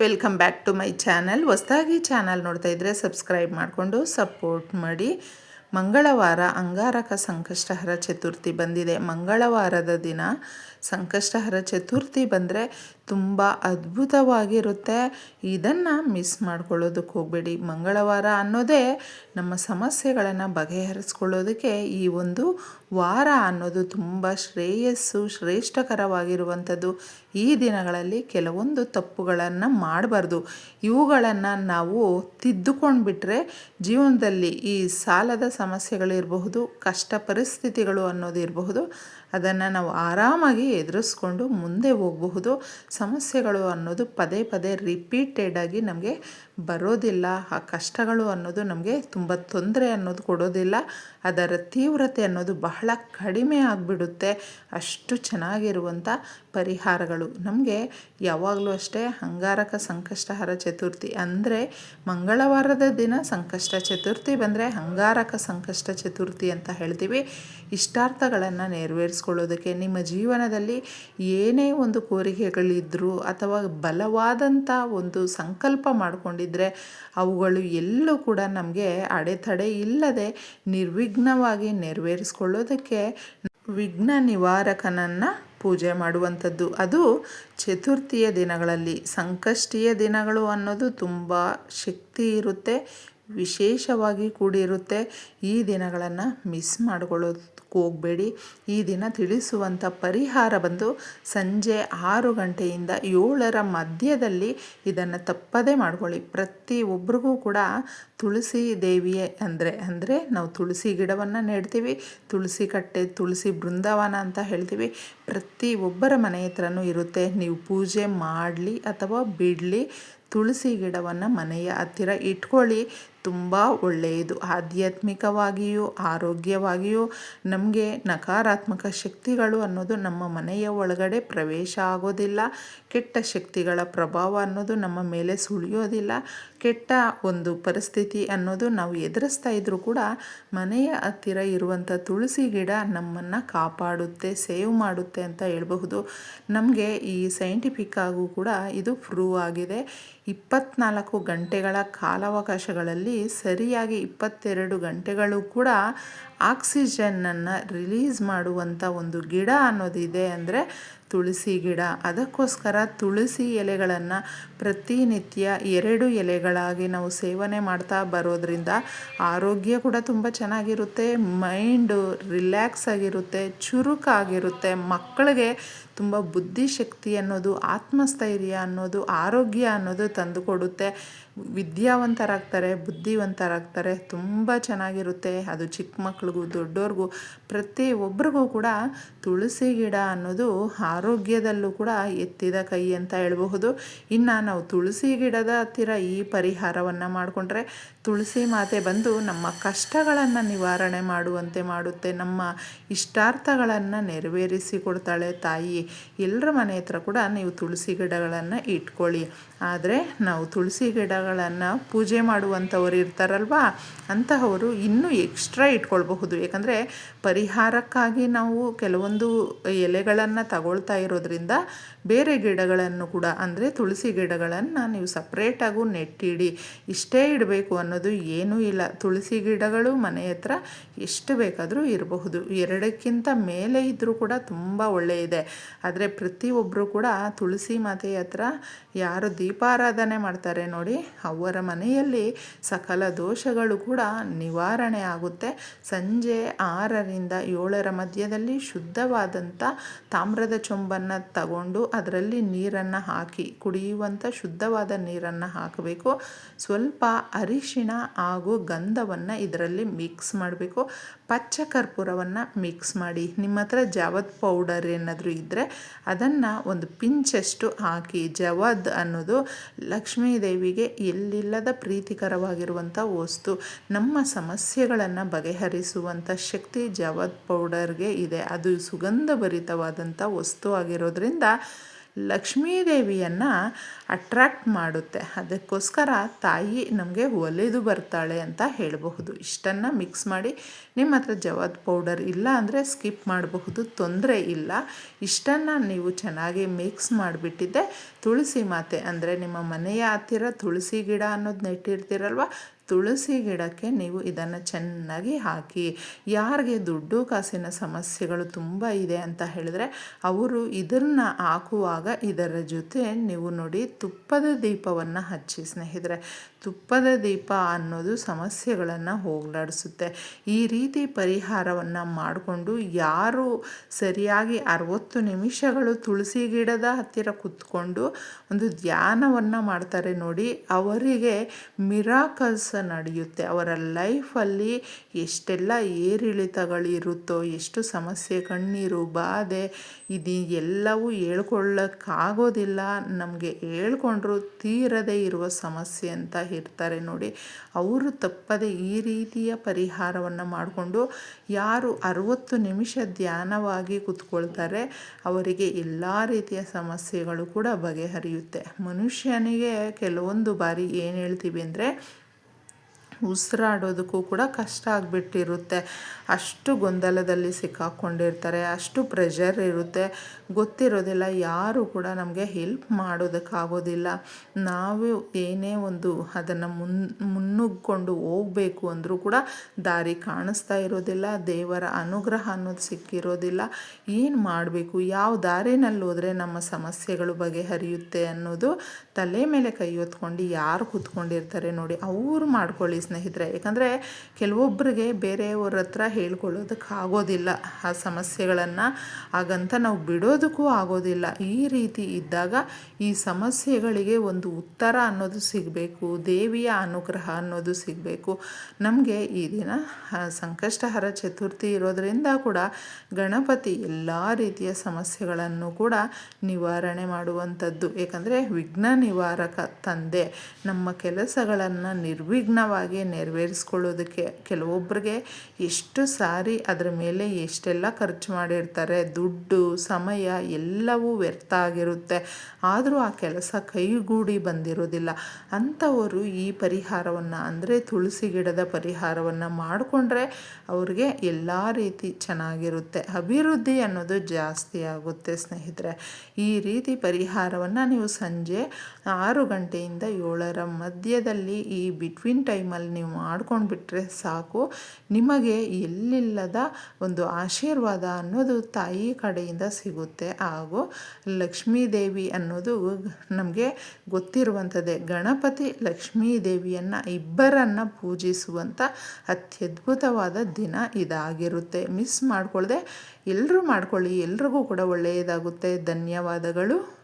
Welcome back to my channel ಹೊಸದಾಗಿ channel ನೋಡ್ತಾ ಇದ್ದರೆ ಸಬ್ಸ್ಕ್ರೈಬ್ ಮಾಡಿಕೊಂಡು ಸಪೋರ್ಟ್ ಮಾಡಿ. ಮಂಗಳವಾರ ಅಂಗಾರಕ ಸಂಕಷ್ಟಹರ ಚತುರ್ಥಿ ಬಂದಿದೆ. ಮಂಗಳವಾರದ ದಿನ ಸಂಕಷ್ಟಹರ ಚತುರ್ಥಿ ಬಂದರೆ ತುಂಬ ಅದ್ಭುತವಾಗಿರುತ್ತೆ. ಇದನ್ನು ಮಿಸ್ ಮಾಡ್ಕೊಳ್ಳೋದಕ್ಕೆ ಹೋಗಬೇಡಿ. ಮಂಗಳವಾರ ಅನ್ನೋದೇ ನಮ್ಮ ಸಮಸ್ಯೆಗಳನ್ನು ಬಗೆಹರಿಸ್ಕೊಳ್ಳೋದಕ್ಕೆ ಈ ಒಂದು ವಾರ ಅನ್ನೋದು ತುಂಬ ಶ್ರೇಯಸ್ಸು, ಶ್ರೇಷ್ಠಕರವಾಗಿರುವಂಥದ್ದು. ಈ ದಿನಗಳಲ್ಲಿ ಕೆಲವೊಂದು ತಪ್ಪುಗಳನ್ನು ಮಾಡಬಾರ್ದು. ಇವುಗಳನ್ನು ನಾವು ತಿದ್ದುಕೊಂಡು ಬಿಟ್ಟರೆ ಜೀವನದಲ್ಲಿ ಈ ಸಾಲದ ಸಮಸ್ಯೆಗಳಿರಬಹುದು, ಕಷ್ಟ ಪರಿಸ್ಥಿತಿಗಳು ಅನ್ನೋದು ಇರಬಹುದು ಅದನ್ನು ನಾವು ಆರಾಮಾಗಿ ಎದುರಿಸ್ಕೊಂಡು ಮುಂದೆ ಹೋಗಬಹುದು. ಸಮಸ್ಯೆಗಳು ಅನ್ನೋದು ಪದೇ ಪದೇ ರಿಪೀಟೆಡಾಗಿ ನಮಗೆ ಬರೋದಿಲ್ಲ, ಆ ಕಷ್ಟಗಳು ಅನ್ನೋದು ನಮಗೆ ತುಂಬ ತೊಂದರೆ ಅನ್ನೋದು ಕೊಡೋದಿಲ್ಲ, ಅದರ ತೀವ್ರತೆ ಅನ್ನೋದು ಬಹಳ ಕಡಿಮೆ ಆಗಿಬಿಡುತ್ತೆ. ಅಷ್ಟು ಚೆನ್ನಾಗಿರುವಂಥ ಪರಿಹಾರಗಳು. ನಮಗೆ ಯಾವಾಗಲೂ ಅಷ್ಟೇ ಅಂಗಾರಕ ಸಂಕಷ್ಟಹರ ಚತುರ್ಥಿ ಅಂದರೆ ಮಂಗಳವಾರದ ದಿನ ಸಂಕಷ್ಟ ಚತುರ್ಥಿ ಬಂದರೆ ಅಂಗಾರಕ ಸಂಕಷ್ಟ ಚತುರ್ಥಿ ಅಂತ ಹೇಳ್ತೀವಿ. ಇಷ್ಟಾರ್ಥಗಳನ್ನು ನೆರವೇರಿಸ್ಕೊಳ್ಳೋದಕ್ಕೆ ನಿಮ್ಮ ಜೀವನದಲ್ಲಿ ಏನೇ ಒಂದು ಕೋರಿಕೆಗಳಿದ್ದರೂ ಅಥವಾ ಬಲವಾದಂಥ ಒಂದು ಸಂಕಲ್ಪ ಮಾಡಿಕೊಂಡಿದ್ರೆ ಅವುಗಳು ಎಲ್ಲೂ ಕೂಡ ನಮಗೆ ಅಡೆತಡೆ ಇಲ್ಲದೆ ನಿರ್ವಿಘ್ನವಾಗಿ ನೆರವೇರಿಸ್ಕೊಳ್ಳೋದಕ್ಕೆ ವಿಘ್ನ ನಿವಾರಕನನ್ನು ಪೂಜೆ ಮಾಡುವಂಥದ್ದು. ಅದು ಚತುರ್ಥಿಯ ದಿನಗಳಲ್ಲಿ, ಸಂಕಷ್ಟಿಯ ದಿನಗಳು ಅನ್ನೋದು ತುಂಬ ಶಕ್ತಿ ಇರುತ್ತೆ. ವಿಶೇಷವಾಗಿ ಕೂಡಿರುತ್ತೆ. ಈ ದಿನಗಳನ್ನು ಮಿಸ್ ಮಾಡ್ಕೊಳ್ಳೋದಕ್ಕೆ ಹೋಗಬೇಡಿ. ಈ ದಿನ ತಿಳಿಸುವಂಥ ಪರಿಹಾರ ಬಂದು ಸಂಜೆ ಆರು ಗಂಟೆಯಿಂದ ಏಳರ ಮಧ್ಯದಲ್ಲಿ ಇದನ್ನು ತಪ್ಪದೇ ಮಾಡ್ಕೊಳ್ಳಿ. ಒಬ್ರಿಗೂ ಕೂಡ ತುಳಸಿ ದೇವಿಯೇ ಅಂದರೆ ಅಂದರೆ ನಾವು ತುಳಸಿ ಗಿಡವನ್ನು ನೆಡ್ತೀವಿ, ತುಳಸಿ ಕಟ್ಟೆ, ತುಳಸಿ ಬೃಂದಾವನ ಅಂತ ಹೇಳ್ತೀವಿ. ಪ್ರತಿ ಒಬ್ಬರ ಮನೆ ಹತ್ರನೂ ಇರುತ್ತೆ. ನೀವು ಪೂಜೆ ಮಾಡಲಿ ಅಥವಾ ಬಿಡಲಿ, ತುಳಸಿ ಗಿಡವನ್ನು ಮನೆಯ ಹತ್ತಿರ ಇಟ್ಕೊಳ್ಳಿ. ತುಂಬ ಒಳ್ಳೆಯದು. ಆಧ್ಯಾತ್ಮಿಕವಾಗಿಯೂ, ಆರೋಗ್ಯವಾಗಿಯೂ ನಮಗೆ ನಕಾರಾತ್ಮಕ ಶಕ್ತಿಗಳು ಅನ್ನೋದು ನಮ್ಮ ಮನೆಯ ಒಳಗಡೆ ಪ್ರವೇಶ ಆಗೋದಿಲ್ಲ. ಕೆಟ್ಟ ಶಕ್ತಿಗಳ ಪ್ರಭಾವ ಅನ್ನೋದು ನಮ್ಮ ಮೇಲೆ ಸುಳಿಯೋದಿಲ್ಲ. ಕೆಟ್ಟ ಒಂದು ಪರಿಸ್ಥಿತಿ ಅನ್ನೋದು ನಾವು ಎದುರಿಸ್ತಾ ಇದ್ದರೂ ಕೂಡ ಮನೆಯ ಹತ್ತಿರ ಇರುವಂಥ ತುಳಸಿ ಗಿಡ ನಮ್ಮನ್ನು ಕಾಪಾಡುತ್ತೆ, ಸೇವ್ ಮಾಡುತ್ತೆ ಅಂತ ಹೇಳಬಹುದು. ನಮಗೆ ಈ ಸೈಂಟಿಫಿಕ್ ಆಗೂ ಕೂಡ ಇದು ಪ್ರೂವ್ ಆಗಿದೆ. ಇಪ್ಪತ್ನಾಲ್ಕು ಗಂಟೆಗಳ ಕಾಲಾವಕಾಶಗಳಲ್ಲಿ ಸರಿಯಾಗಿ ಇಪ್ಪತ್ತೆರಡು ಗಂಟೆಗಳು ಕೂಡ ಆಕ್ಸಿಜನ್ನನ್ನು ರಿಲೀಸ್ ಮಾಡುವಂಥ ಒಂದು ಗಿಡ ಅನ್ನೋದಿದೆ. ಅಂದರೆ ತುಳಸಿ ಗಿಡ. ಅದಕ್ಕೋಸ್ಕರ ತುಳಸಿ ಎಲೆಗಳನ್ನು ಪ್ರತಿನಿತ್ಯ ಎರಡು ಎಲೆಗಳಾಗಿ ನಾವು ಸೇವನೆ ಮಾಡ್ತಾ ಬರೋದ್ರಿಂದ ಆರೋಗ್ಯ ಕೂಡ ತುಂಬ ಚೆನ್ನಾಗಿರುತ್ತೆ. ಮೈಂಡು ರಿಲ್ಯಾಕ್ಸ್ ಆಗಿರುತ್ತೆ, ಚುರುಕಾಗಿರುತ್ತೆ. ಮಕ್ಕಳಿಗೆ ತುಂಬ ಬುದ್ಧಿಶಕ್ತಿ ಅನ್ನೋದು, ಆತ್ಮಸ್ಥೈರ್ಯ ಅನ್ನೋದು, ಆರೋಗ್ಯ ಅನ್ನೋದು ತಂದುಕೊಡುತ್ತೆ. ವಿದ್ಯಾವಂತರಾಗ್ತಾರೆ, ಬುದ್ಧಿವಂತರಾಗ್ತಾರೆ, ತುಂಬ ಚೆನ್ನಾಗಿರುತ್ತೆ. ಅದು ಚಿಕ್ಕ ಮಕ್ಳಿಗೂ ದೊಡ್ಡವ್ರಿಗೂ ಪ್ರತಿ ಒಬ್ರಿಗೂ ಕೂಡ ತುಳಸಿ ಗಿಡ ಅನ್ನೋದು ಆರೋಗ್ಯದಲ್ಲೂ ಕೂಡ ಎತ್ತಿದ ಕೈ ಅಂತ ಹೇಳಬಹುದು. ಇನ್ನು ನಾವು ತುಳಸಿ ಗಿಡದ ಹತ್ತಿರ ಈ ಪರಿಹಾರವನ್ನು ಮಾಡಿಕೊಂಡ್ರೆ ತುಳಸಿ ಮಾತೆ ಬಂದು ನಮ್ಮ ಕಷ್ಟಗಳನ್ನು ನಿವಾರಣೆ ಮಾಡುವಂತೆ ಮಾಡುತ್ತೆ. ನಮ್ಮ ಇಷ್ಟಾರ್ಥಗಳನ್ನು ನೆರವೇರಿಸಿ ಕೊಡ್ತಾಳೆ ತಾಯಿ. ಎಲ್ಲರ ಮನೆ ಹತ್ರ ಕೂಡ ನೀವು ತುಳಸಿ ಗಿಡಗಳನ್ನು ಇಟ್ಕೊಳ್ಳಿ. ಆದರೆ ನಾವು ತುಳಸಿ ಗಿಡಗಳನ್ನು ಪೂಜೆ ಮಾಡುವಂಥವ್ರು ಇರ್ತಾರಲ್ವಾ? ಅಂತಹವರು ಇನ್ನೂ ಎಕ್ಸ್ಟ್ರಾ ಇಟ್ಕೊಳ್ಬಹುದು. ಯಾಕಂದರೆ ಪರಿಹಾರಕ್ಕಾಗಿ ನಾವು ಕೆಲವೊಂದು ಎಲೆಗಳನ್ನು ತಗೊಳ್ತಾ ಇರೋದ್ರಿಂದ ಬೇರೆ ಗಿಡಗಳನ್ನು ಕೂಡ, ಅಂದರೆ ತುಳಸಿ ಗಿಡಗಳನ್ನು ನೀವು ಸಪ್ರೇಟಾಗೂ ನೆಟ್ಟಿಡಿ. ಇಷ್ಟೇ ಇಡಬೇಕು ಅನ್ನೋದು ಏನೂ ಇಲ್ಲ. ತುಳಸಿ ಗಿಡಗಳು ಮನೆ ಹತ್ರ ಎಷ್ಟು ಬೇಕಾದರೂ ಇರಬಹುದು. ಎರಡಕ್ಕಿಂತ ಮೇಲೆ ಇದ್ದರೂ ಕೂಡ ತುಂಬ ಒಳ್ಳೆಯದೆ. ಆದರೆ ಪ್ರತಿಯೊಬ್ಬರು ಕೂಡ ತುಳಸಿ ಮಾತೆಯ ಹತ್ರ ಯಾರು ದೀಪಾರಾಧನೆ ಮಾಡ್ತಾರೆ ನೋಡಿ, ಅವರ ಮನೆಯಲ್ಲಿ ಸಕಲ ದೋಷಗಳು ಕೂಡ ನಿವಾರಣೆ ಆಗುತ್ತೆ. ಸಂಜೆ ಆರರಿಂದ ಏಳರ ಮಧ್ಯದಲ್ಲಿ ಶುದ್ಧವಾದಂಥ ತಾಮ್ರದ ಚೊಂಬನ್ನು ತಗೊಂಡು ಅದರಲ್ಲಿ ನೀರನ್ನು ಹಾಕಿ ಕುಡಿಯುವಂಥ ಶುದ್ಧವಾದ ನೀರನ್ನು ಹಾಕಬೇಕು. ಸ್ವಲ್ಪ ಅರಿಶಿಣ ಹಾಗೂ ಗಂಧವನ್ನು ಇದರಲ್ಲಿ ಮಿಕ್ಸ್ ಮಾಡಬೇಕು. ಪಚ್ಚ ಕರ್ಪೂರವನ್ನು ಮಿಕ್ಸ್ ಮಾಡಿ. ನಿಮ್ಮ ಹತ್ರ ಜವದ್ ಪೌಡರ್ ಏನಾದರೂ ಇದ್ದರೆ ಅದನ್ನು ಒಂದು ಪಿಂಚಷ್ಟು ಹಾಕಿ, ಜವದ್ ಅನ್ನೋದು ಲಕ್ಷ್ಮೀ ದೇವಿಗೆ ಎಲ್ಲಿಲ್ಲದ ಪ್ರೀತಿಕರವಾಗಿರುವಂಥ ವಸ್ತು. ನಮ್ಮ ಸಮಸ್ಯೆಗಳನ್ನು ಬಗೆಹರಿಸುವಂಥ ಶಕ್ತಿ ಜವದ್ ಪೌಡರ್ಗೆ ಇದೆ. ಅದು ಸುಗಂಧಭರಿತವಾದಂಥ ವಸ್ತು ಆಗಿರೋದ್ರಿಂದ ಲಕ್ಷ್ಮೀದೇವಿಯನ್ನು ಅಟ್ರ್ಯಾಕ್ಟ್ ಮಾಡುತ್ತೆ. ಅದಕ್ಕೋಸ್ಕರ ತಾಯಿ ನಮಗೆ ಒಲೆದು ಬರ್ತಾಳೆ ಅಂತ ಹೇಳಬಹುದು. ಇಷ್ಟನ್ನು ಮಿಕ್ಸ್ ಮಾಡಿ ನಿಮ್ಮ ಹತ್ರ ಜವಾದ್ ಪೌಡರ್ ಇಲ್ಲ ಅಂದರೆ ಸ್ಕಿಪ್ ಮಾಡಬಹುದು, ತೊಂದರೆ ಇಲ್ಲ. ಇಷ್ಟನ್ನು ನೀವು ಚೆನ್ನಾಗಿ ಮಿಕ್ಸ್ ಮಾಡಿಬಿಟ್ಟಿದ್ದೆ. ತುಳಸಿ ಮಾತೆ ಅಂದರೆ ನಿಮ್ಮ ಮನೆಯ ಹತ್ತಿರ ತುಳಸಿ ಗಿಡ ಅನ್ನೋದು ನೆಟ್ಟಿರ್ತೀರಲ್ವ? ತುಳಸಿ ಗಿಡಕ್ಕೆ ನೀವು ಇದನ್ನು ಚೆನ್ನಾಗಿ ಹಾಕಿ, ಯಾರಿಗೆ ದುಡ್ಡು ಕಾಸಿನ ಸಮಸ್ಯೆಗಳು ತುಂಬ ಇದೆ ಅಂತ ಹೇಳಿದ್ರೆ ಅವರು ಇದನ್ನು ಹಾಕುವಾಗ ಇದರ ಜೊತೆ ನೀವು ನೋಡಿ ತುಪ್ಪದ ದೀಪವನ್ನು ಹಚ್ಚಿ ಸ್ನೇಹಿತರೆ. ತುಪ್ಪದ ದೀಪ ಅನ್ನೋದು ಸಮಸ್ಯೆಗಳನ್ನು ಹೋಗಲಾಡಿಸುತ್ತೆ. ಈ ರೀತಿ ಪರಿಹಾರವನ್ನು ಮಾಡಿಕೊಂಡು ಯಾರು ಸರಿಯಾಗಿ ಅರವತ್ತು ನಿಮಿಷಗಳು ತುಳಸಿ ಗಿಡದ ಹತ್ತಿರ ಕುತ್ಕೊಂಡು ಒಂದು ಧ್ಯಾನವನ್ನು ಮಾಡ್ತಾರೆ ನೋಡಿ, ಅವರಿಗೆ ಮಿರಾಕಲ್ಸ್ ನಡೆಯುತ್ತೆ. ಅವರ ಲೈಫಲ್ಲಿ ಎಷ್ಟೆಲ್ಲ ಏರಿಳಿತಗಳಿರುತ್ತೋ, ಎಷ್ಟು ಸಮಸ್ಯೆ, ಕಣ್ಣೀರು, ಬಾಧೆ, ಇದು ಎಲ್ಲವೂ ಹೇಳ್ಕೊಳ್ಳೋಕ್ಕಾಗೋದಿಲ್ಲ. ನಮಗೆ ಹೇಳ್ಕೊಂಡ್ರು ತೀರದೇ ಇರುವ ಸಮಸ್ಯೆ ಅಂತ ಇರ್ತಾರೆ ನೋಡಿ. ಅವರು ತಪ್ಪದೆ ಈ ರೀತಿಯ ಪರಿಹಾರವನ್ನು ಮಾಡಿಕೊಂಡು ಯಾರು ಅರುವತ್ತು ನಿಮಿಷ ಧ್ಯಾನವಾಗಿ ಕೂತ್ಕೊಳ್ತಾರೆ, ಅವರಿಗೆ ಎಲ್ಲ ರೀತಿಯ ಸಮಸ್ಯೆಗಳು ಕೂಡ ಬಗೆಹರಿಯುತ್ತೆ. ಮನುಷ್ಯನಿಗೆ ಕೆಲವೊಂದು ಬಾರಿ ಏನು ಹೇಳ್ತೀವಿ ಅಂದರೆ ಉಸಿರಾಡೋದಕ್ಕೂ ಕೂಡ ಕಷ್ಟ ಆಗಿಬಿಟ್ಟಿರುತ್ತೆ. ಅಷ್ಟು ಗೊಂದಲದಲ್ಲಿ ಸಿಕ್ಕಾಕ್ಕೊಂಡಿರ್ತಾರೆ ಅಷ್ಟು ಪ್ರೆಷರ್ ಇರುತ್ತೆ. ಗೊತ್ತಿರೋದಿಲ್ಲ, ಯಾರು ಕೂಡ ನಮಗೆ ಹೆಲ್ಪ್ ಮಾಡೋದಕ್ಕಾಗೋದಿಲ್ಲ. ನಾವು ಏನೇ ಒಂದು ಅದನ್ನು ಮುನ್, ಮುನ್ನುಗ್ಕೊಂಡು ಹೋಗಬೇಕು ಅಂದರೂ ಕೂಡ ದಾರಿ ಕಾಣಿಸ್ತಾ ಇರೋದಿಲ್ಲ, ದೇವರ ಅನುಗ್ರಹ ಅನ್ನೋದು ಸಿಕ್ಕಿರೋದಿಲ್ಲ. ಏನು ಮಾಡಬೇಕು? ಯಾವ ದಾರಿನಲ್ಲಿ ಹೋದರೆ ನಮ್ಮ ಸಮಸ್ಯೆಗಳು ಬಗೆಹರಿಯುತ್ತೆ ಅನ್ನೋದು ತಲೆ ಮೇಲೆ ಕೈ ಹೊತ್ಕೊಂಡು ಯಾರು ಕೂತ್ಕೊಂಡಿರ್ತಾರೆ ನೋಡಿ, ಅವರು ಮಾಡ್ಕೊಳ್ಳಿ. ಸ್ನೇಹಿತರೆ, ಯಾಕಂದರೆ ಕೆಲವೊಬ್ಬರಿಗೆ ಬೇರೆಯವ್ರ ಹತ್ರ ಹೇಳ್ಕೊಳ್ಳೋದಕ್ಕಾಗೋದಿಲ್ಲ ಆ ಸಮಸ್ಯೆಗಳನ್ನು ಹಾಗಂತ ನಾವು ಬಿಡೋದಕ್ಕೂ ಆಗೋದಿಲ್ಲ. ಈ ರೀತಿ ಇದ್ದಾಗ ಈ ಸಮಸ್ಯೆಗಳಿಗೆ ಒಂದು ಉತ್ತರ ಅನ್ನೋದು ಸಿಗಬೇಕು, ದೇವಿಯ ಅನುಗ್ರಹ ಅನ್ನೋದು ಸಿಗಬೇಕು. ನಮಗೆ ಈ ದಿನ ಸಂಕಷ್ಟಹರ ಚತುರ್ಥಿ ಇರೋದರಿಂದ ಕೂಡ ಗಣಪತಿ ಎಲ್ಲ ರೀತಿಯ ಸಮಸ್ಯೆಗಳನ್ನು ಕೂಡ ನಿವಾರಣೆ ಮಾಡುವಂಥದ್ದು. ಏಕೆಂದರೆ ವಿಘ್ನ ನಿವಾರಕ ತಂದೆ ನಮ್ಮ ಕೆಲಸಗಳನ್ನು ನಿರ್ವಿಘ್ನವಾಗಿ ನೆರವೇರಿಸ್ಕೊಳ್ಳೋದಕ್ಕೆ ಕೆಲವೊಬ್ಬರಿಗೆ ಎಷ್ಟು ಸಾರಿ ಅದರ ಮೇಲೆ ಎಷ್ಟೆಲ್ಲ ಖರ್ಚು ಮಾಡಿರ್ತಾರೆ, ದುಡ್ಡು, ಸಮಯ ಎಲ್ಲವೂ ವ್ಯರ್ಥ ಆಗಿರುತ್ತೆ. ಆದರೂ ಆ ಕೆಲಸ ಕೈಗೂಡಿ ಬಂದಿರೋದಿಲ್ಲ. ಅಂಥವರು ಈ ಪರಿಹಾರವನ್ನು, ಅಂದರೆ ತುಳಸಿ ಗಿಡದ ಪರಿಹಾರವನ್ನು ಮಾಡಿಕೊಂಡ್ರೆ ಅವ್ರಿಗೆ ಎಲ್ಲ ರೀತಿ ಚೆನ್ನಾಗಿರುತ್ತೆ. ಅಭಿವೃದ್ಧಿ ಅನ್ನೋದು ಜಾಸ್ತಿ ಆಗುತ್ತೆ ಸ್ನೇಹಿತರೆ. ಈ ರೀತಿ ಪರಿಹಾರವನ್ನು ನೀವು ಸಂಜೆ ಆರು ಗಂಟೆಯಿಂದ ಏಳರ ಮಧ್ಯದಲ್ಲಿ ಈ ಬಿಟ್ವೀನ್ ಟೈಮಲ್ಲಿ ನೀವು ಮಾಡ್ಕೊಂಡು ಬಿಟ್ಟರೆ ಸಾಕು. ನಿಮಗೆ ಎಲ್ಲಿಲ್ಲದ ಒಂದು ಆಶೀರ್ವಾದ ಅನ್ನೋದು ತಾಯಿ ಕಡೆಯಿಂದ ಸಿಗುತ್ತೆ. ಹಾಗೂ ಲಕ್ಷ್ಮೀ ದೇವಿ ಅನ್ನೋದು ನಮಗೆ ಗೊತ್ತಿರುವಂಥದ್ದೇ. ಗಣಪತಿ ಲಕ್ಷ್ಮೀ ದೇವಿಯನ್ನು ಇಬ್ಬರನ್ನು ಪೂಜಿಸುವಂಥ ಅತ್ಯದ್ಭುತವಾದ ದಿನ ಇದಾಗಿರುತ್ತೆ. ಮಿಸ್ ಮಾಡ್ಕೊಳ್ಳದೆ ಎಲ್ಲರೂ ಮಾಡ್ಕೊಳ್ಳಿ. ಎಲ್ರಿಗೂ ಕೂಡ ಒಳ್ಳೆಯದಾಗುತ್ತೆ. ಧನ್ಯವಾದಗಳು.